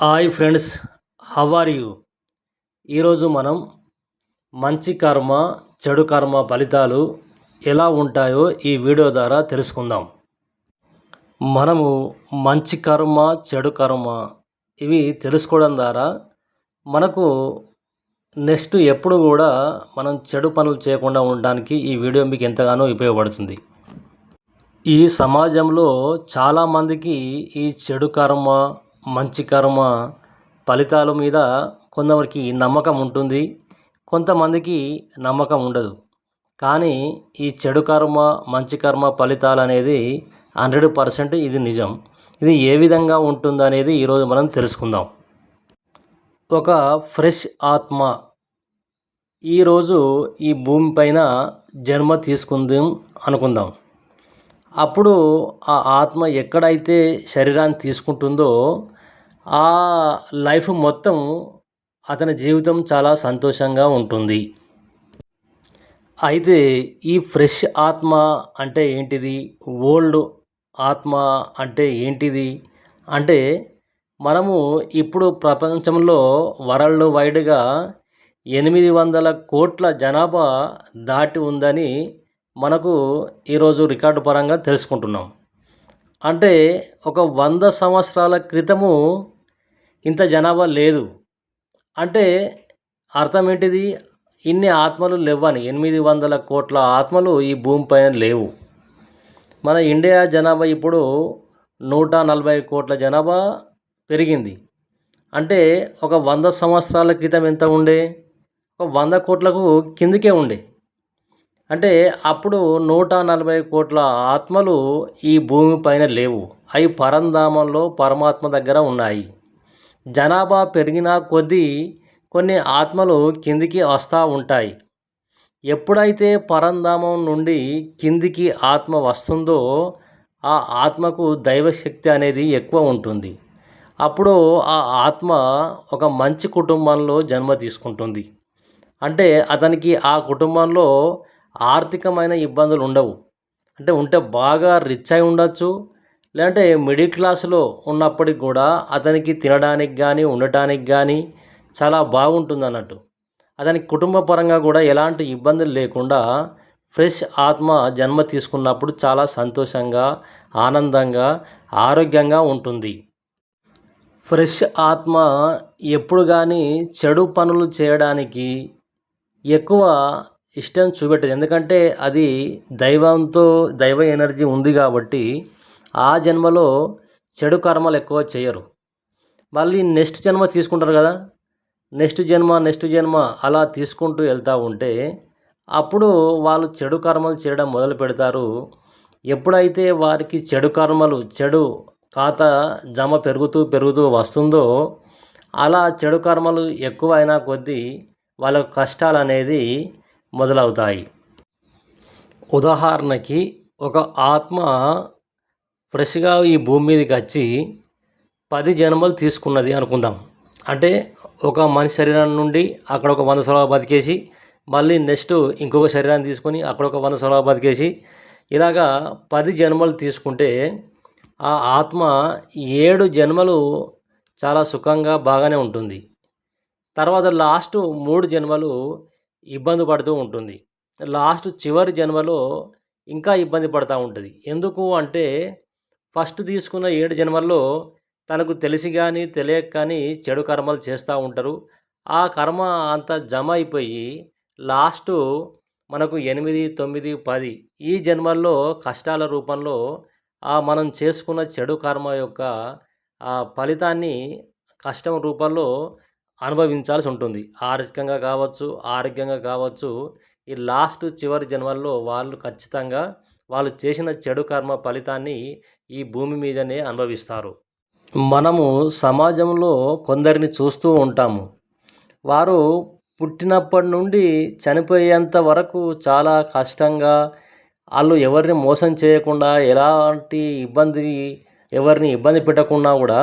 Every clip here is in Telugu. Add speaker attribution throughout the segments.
Speaker 1: Hi friends how are you ఈరోజు మనం మంచి కర్మ చెడు కర్మ ఫలితాలు ఎలా ఉంటాయో ఈ వీడియో ద్వారా తెలుసుకుందాం. మనము మంచి కర్మ చెడు కర్మ ఇవి తెలుసుకోవడం ద్వారా మనకు నెక్స్ట్ ఎప్పుడు కూడా మనం చెడు పనులు చేయకుండా ఉండడానికి ఈ వీడియో మీకు ఎంతగానో ఉపయోగపడుతుంది. ఈ సమాజంలో చాలామందికి ఈ చెడు కర్మ మంచి కర్మ ఫలితాల మీద కొందరికి నమ్మకం ఉంటుంది. కొంతమందికి నమ్మకం ఉండదు. కానీ ఈ చెడు కర్మ మంచి కర్మ ఫలితాలు అనేది హండ్రెడ్ పర్సెంట్ ఇది నిజం. ఇది ఏ విధంగా ఉంటుంది అనేది ఈరోజు మనం తెలుసుకుందాం. ఒక ఫ్రెష్ ఆత్మ ఈరోజు ఈ భూమి పైన జన్మ తీసుకుందాం అనుకుందాం. అప్పుడు ఆ ఆత్మ ఎక్కడైతే శరీరాన్ని తీసుకుంటుందో ఆ లైఫ్ మొత్తం అతని జీవితం చాలా సంతోషంగా ఉంటుంది. అయితే ఈ ఫ్రెష్ ఆత్మ అంటే ఏంటిది? ఓల్డ్ ఆత్మ అంటే ఏంటిది? అంటే మనము ఇప్పుడు ప్రపంచంలో వరల్డ్ వైడ్గా ఎనిమిది వందల కోట్ల జనాభా దాటి ఉందని మనకు ఈరోజు రికార్డు పరంగా తెలుసుకుంటున్నాం. అంటే ఒక వంద సంవత్సరాల క్రితము ఇంత జనాభా లేదు. అంటే అర్థం ఏంటిది ఇన్ని ఆత్మలు లేవని ఎనిమిది వందల కోట్ల ఆత్మలు ఈ భూమిపైన లేవు. మన ఇండియా జనాభా ఇప్పుడు నూట నలభై కోట్ల జనాభా పెరిగింది. అంటే ఒక వంద సంవత్సరాల క్రితం ఎంత ఉండే? ఒక వంద కోట్లకు కిందికే ఉండే. అంటే అప్పుడు నూట నలభై కోట్ల ఆత్మలు ఈ భూమి పైన లేవు. అవి పరంధామంలో పరమాత్మ దగ్గర ఉన్నాయి. జనాభా పెరిగిన కొద్దీ కొన్ని ఆత్మలు కిందికి వస్తూ ఉంటాయి. ఎప్పుడైతే పరంధామం నుండి కిందికి ఆత్మ వస్తుందో ఆ ఆత్మకు దైవశక్తి అనేది ఎక్కువ ఉంటుంది. అప్పుడు ఆ ఆత్మ ఒక మంచి కుటుంబంలో జన్మ తీసుకుంటుంది. అంటే అతనికి ఆ కుటుంబంలో ఆర్థికమైన ఇబ్బందులు ఉండవు. అంటే ఉంటే బాగా రిచ్ అయి ఉండొచ్చు లేదంటే మిడిల్ క్లాస్లో ఉన్నప్పటికి కూడా అతనికి తినడానికి కానీ ఉండటానికి కానీ చాలా బాగుంటుంది అన్నట్టు అతనికి కుటుంబ పరంగా కూడా ఎలాంటి ఇబ్బందులు లేకుండా ఫ్రెష్ ఆత్మ జన్మ తీసుకున్నప్పుడు చాలా సంతోషంగా ఆనందంగా ఆరోగ్యంగా ఉంటుంది. ఫ్రెష్ ఆత్మ ఎప్పుడు కానీ చెడు పనులు చేయడానికి ఎక్కువ ఇష్టం చూపెట్టదు. ఎందుకంటే అది దైవంతో దైవ ఎనర్జీ ఉంది కాబట్టి ఆ జన్మలో చెడు కర్మలు ఎక్కువ చేయరు. మళ్ళీ నెక్స్ట్ జన్మ తీసుకుంటారు కదా? నెక్స్ట్ జన్మ నెక్స్ట్ జన్మ అలా తీసుకుంటూ వెళ్తూ ఉంటే అప్పుడు వాళ్ళు చెడు కర్మలు చేయడం మొదలు పెడతారు. ఎప్పుడైతే వారికి చెడు కర్మలు చెడు ఖాతా జమ పెరుగుతూ పెరుగుతూ వస్తుందో అలా చెడు కర్మలు ఎక్కువ అయినా కొద్దీ వాళ్ళ కష్టాలు అనేది మొదలవుతాయి. ఉదాహరణకి ఒక ఆత్మ ఫ్రెష్గా ఈ భూమి మీదకి వచ్చి పది జన్మలు తీసుకున్నది అనుకుందాం. అంటే ఒక మనిషి శరీరం నుండి అక్కడ ఒక వంద సంవత్సరాలు బతికేసి మళ్ళీ నెక్స్ట్ ఇంకొక శరీరాన్ని తీసుకొని అక్కడ ఒక వంద సంవత్సరాలు బతికేసి ఇలాగా పది జన్మలు తీసుకుంటే ఆ ఆత్మ ఏడు జన్మలు చాలా సుఖంగా బాగానే ఉంటుంది. తర్వాత లాస్ట్ మూడు జన్మలు ఇబ్బంది పడుతూ ఉంటుంది. లాస్ట్ చివరి జన్మలో ఇంకా ఇబ్బంది పడుతూ ఉంటుంది. ఎందుకు అంటే ఫస్ట్ తీసుకున్న ఏడు జన్మల్లో తనకు తెలిసి కానీ తెలియక కానీ చెడు కర్మలు చేస్తూ ఉంటారు. ఆ కర్మ అంతా జమ అయిపోయి లాస్ట్ మనకు ఎనిమిది తొమ్మిది పది ఈ జన్మల్లో కష్టాల రూపంలో ఆ మనం చేసుకున్న చెడు కర్మ యొక్క ఆ ఫలితాన్ని కష్టం రూపంలో అనుభవించాల్సి ఉంటుంది. ఆర్థికంగా కావచ్చు ఆరోగ్యంగా కావచ్చు ఈ లాస్ట్ చివరి జన్మల్లో వాళ్ళు ఖచ్చితంగా వాళ్ళు చేసిన చెడు కర్మ ఫలితాన్ని ఈ భూమి మీదనే అనుభవిస్తారు. మనము సమాజంలో కొందరిని చూస్తూ ఉంటాము. వారు పుట్టినప్పటి నుండి చనిపోయేంత వరకు చాలా కష్టంగా వాళ్ళు ఎవరిని మోసం చేయకుండా ఎలాంటి ఇబ్బంది ఎవరిని ఇబ్బంది పెట్టకుండా కూడా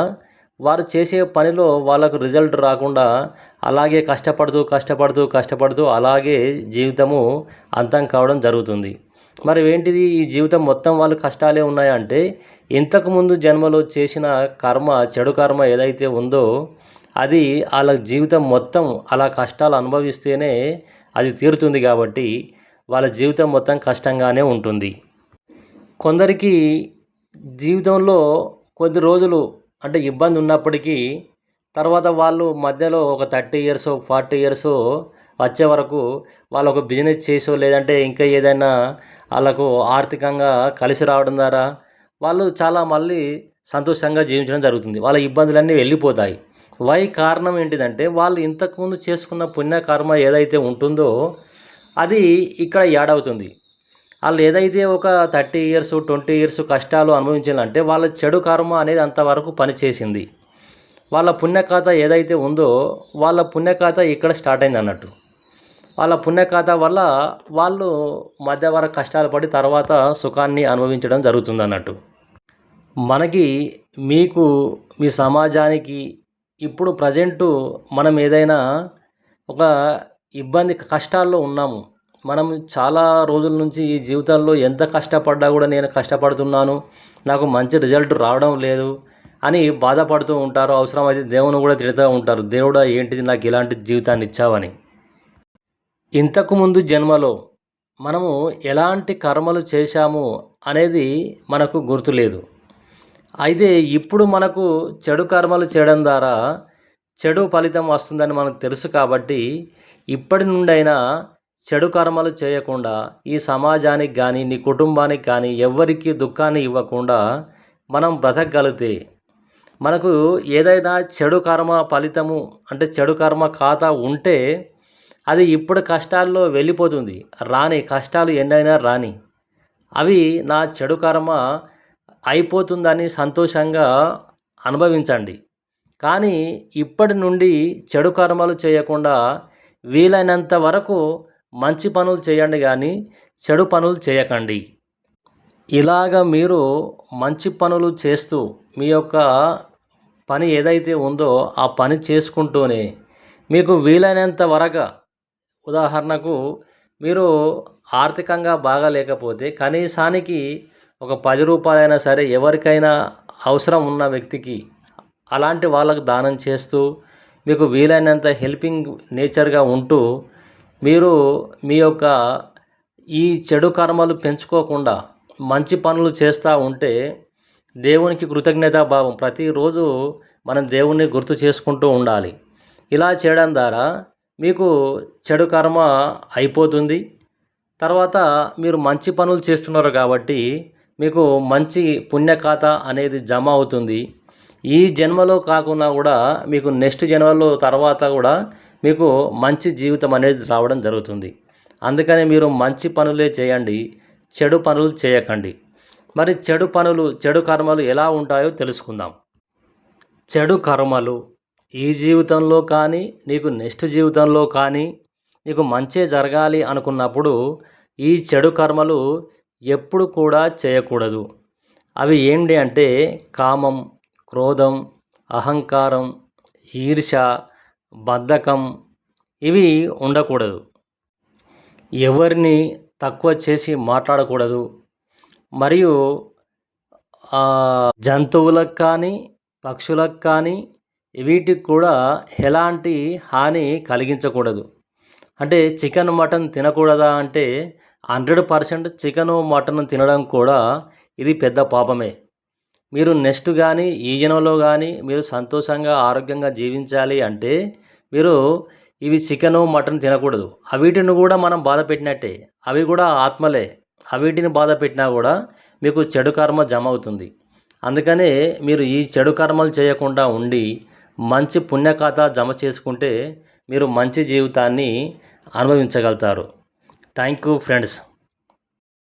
Speaker 1: వారు చేసే పనిలో వాళ్ళకు రిజల్ట్ రాకుండా అలాగే కష్టపడుతూ కష్టపడుతూ కష్టపడుతూ అలాగే జీవితము అంతం కావడం జరుగుతుంది. మరి ఏంటిది? ఈ జీవితం మొత్తం వాళ్ళు కష్టాలే ఉన్నాయంటే ఇంతకుముందు జన్మలో చేసిన కర్మ చెడు కర్మ ఏదైతే ఉందో అది వాళ్ళ జీవితం మొత్తం అలా కష్టాలు అనుభవిస్తేనే అది తీరుతుంది కాబట్టి వాళ్ళ జీవితం మొత్తం కష్టంగానే ఉంటుంది. కొందరికి జీవితంలో కొద్ది రోజులు అంటే ఇబ్బంది ఉన్నప్పటికీ తర్వాత వాళ్ళు మధ్యలో ఒక థర్టీ ఇయర్స్ ఫార్టీ ఇయర్స్ వచ్చే వరకు వాళ్ళు ఒక బిజినెస్ చేసో లేదంటే ఇంకా ఏదైనా వాళ్ళకు ఆర్థికంగా కలిసి రావడం ద్వారా వాళ్ళు చాలా మళ్ళీ సంతోషంగా జీవించడం జరుగుతుంది. వాళ్ళ ఇబ్బందులన్నీ వెళ్ళిపోతాయి. వై కారణం ఏంటిదంటే వాళ్ళు ఇంతకుముందు చేసుకున్న పుణ్యకర్మ ఏదైతే ఉంటుందో అది ఇక్కడ యాడవుతుంది వాళ్ళు ఏదైతే ఒక థర్టీ ఇయర్స్ ట్వంటీ ఇయర్స్ కష్టాలు అనుభవించాలంటే వాళ్ళ చెడు కర్మ అనేది అంతవరకు పనిచేసింది. వాళ్ళ పుణ్యఖాత ఏదైతే ఉందో వాళ్ళ పుణ్యఖాత ఇక్కడ స్టార్ట్ అయింది అన్నట్టు. వాళ్ళ పుణ్యకథ వల్ల వాళ్ళు మధ్య వరకు కష్టాలు పడి తర్వాత సుఖాన్ని అనుభవించడం జరుగుతుంది అన్నట్టు. మనకి మీకు మీ సమాజానికి ఇప్పుడు ప్రజెంటు మనం ఏదైనా ఒక ఇబ్బంది కష్టాల్లో ఉన్నాము. మనం చాలా రోజుల నుంచి ఈ జీవితంలో ఎంత కష్టపడ్డా కూడా నేను కష్టపడుతున్నాను నాకు మంచి రిజల్ట్ రావడం లేదు అని బాధపడుతూ ఉంటారు. అవసరమైతే దేవుని కూడా తిడుతూ ఉంటారు. దేవుడా ఏంటిది నాకు ఇలాంటి జీవితాన్ని ఇచ్చావని. ఇంతకుముందు జన్మలో మనము ఎలాంటి కర్మలు చేశాము అనేది మనకు గుర్తులేదు. అయితే ఇప్పుడు మనకు చెడు కర్మలు చేయడం ద్వారా చెడు ఫలితం వస్తుందని మనకు తెలుసు కాబట్టి ఇప్పటి నుండైనా చెడు కర్మలు చేయకుండా ఈ సమాజానికి కానీ నీ కుటుంబానికి కానీ ఎవ్వరికీ దుఃఖాన్ని ఇవ్వకుండా మనం బ్రతకగలిగితే మనకు ఏదైనా చెడు కర్మ ఫలితము అంటే చెడు కర్మ ఖాతా ఉంటే అది ఇప్పుడు కష్టాల్లో వెళ్ళిపోతుంది. రాని కష్టాలు ఎన్నైనా రాని. అవి నా చెడు కర్మ అయిపోతుందని సంతోషంగా అనుభవించండి. కానీ ఇప్పటి నుండి చెడు కర్మలు చేయకుండా వీలైనంత వరకు మంచి పనులు చేయండి కానీ చెడు పనులు చేయకండి. ఇలాగ మీరు మంచి పనులు చేస్తూ మీ యొక్క పని ఏదైతే ఉందో ఆ పని చేసుకుంటూనే మీకు వీలైనంత వరకు ఉదాహరణకు మీరు ఆర్థికంగా బాగా లేకపోతే కనీసానికి ఒక పది రూపాయలైనా సరే ఎవరికైనా అవసరం ఉన్న వ్యక్తికి అలాంటి వాళ్ళకు దానం చేస్తూ మీకు వీలైనంత హెల్పింగ్ నేచర్గా ఉంటూ మీరు మీ యొక్క ఈ చెడు కర్మలు పెంచుకోకుండా మంచి పనులు చేస్తూ ఉంటే దేవునికి కృతజ్ఞతాభావం ప్రతిరోజు మనం దేవుణ్ణి గుర్తు చేసుకుంటూ ఉండాలి. ఇలా చేయడం ద్వారా మీకు చెడు కర్మ అయిపోతుంది. తర్వాత మీరు మంచి పనులు చేస్తున్నారు కాబట్టి మీకు మంచి పుణ్యఖాత అనేది జమ అవుతుంది. ఈ జన్మలో కాకుండా కూడా మీకు నెక్స్ట్ జన్మలో తర్వాత కూడా మీకు మంచి జీవితం అనేది రావడం జరుగుతుంది. అందుకని మీరు మంచి పనులే చేయండి చెడు పనులు చేయకండి. మరి చెడు పనులు చెడు కర్మలు ఎలా ఉంటాయో తెలుసుకుందాం. చెడు కర్మలు ఈ జీవితంలో కానీ నీకు నెక్స్ట్ జీవితంలో కానీ నీకు మంచే జరగాలి అనుకున్నప్పుడు ఈ చెడు కర్మలు ఎప్పుడు కూడా చేయకూడదు. అవి ఏంటి అంటే కామం క్రోధం అహంకారం ఈర్ష బద్ధకం ఇవి ఉండకూడదు. ఎవరిని తక్కువ చేసి మాట్లాడకూడదు. మరియు జంతువులకు కానీ పక్షులకు కానీ వీటికి కూడా ఎలాంటి హాని కలిగించకూడదు. అంటే చికెన్ మటన్ తినకూడదా అంటే హండ్రెడ్ పర్సెంట్ చికెను మటన్ తినడం కూడా ఇది పెద్ద పాపమే. మీరు నెక్స్ట్ కానీ ఈ జనంలో కానీ మీరు సంతోషంగా ఆరోగ్యంగా జీవించాలి అంటే మీరు ఇవి చికెను మటన్ తినకూడదు. అవిటిని కూడా మనం బాధ పెట్టినట్టే. అవి కూడా ఆత్మలే. అవిటిని బాధ పెట్టినా కూడా మీకు చెడు కర్మ జమ అవుతుంది. అందుకనే మీరు ఈ చెడు కర్మలు చేయకుండా ఉండి మంచి పుణ్యఖాత జమ చేసుకుంటే మీరు మంచి జీవితాన్ని అనుభవించగలుగుతారు. Thank you friends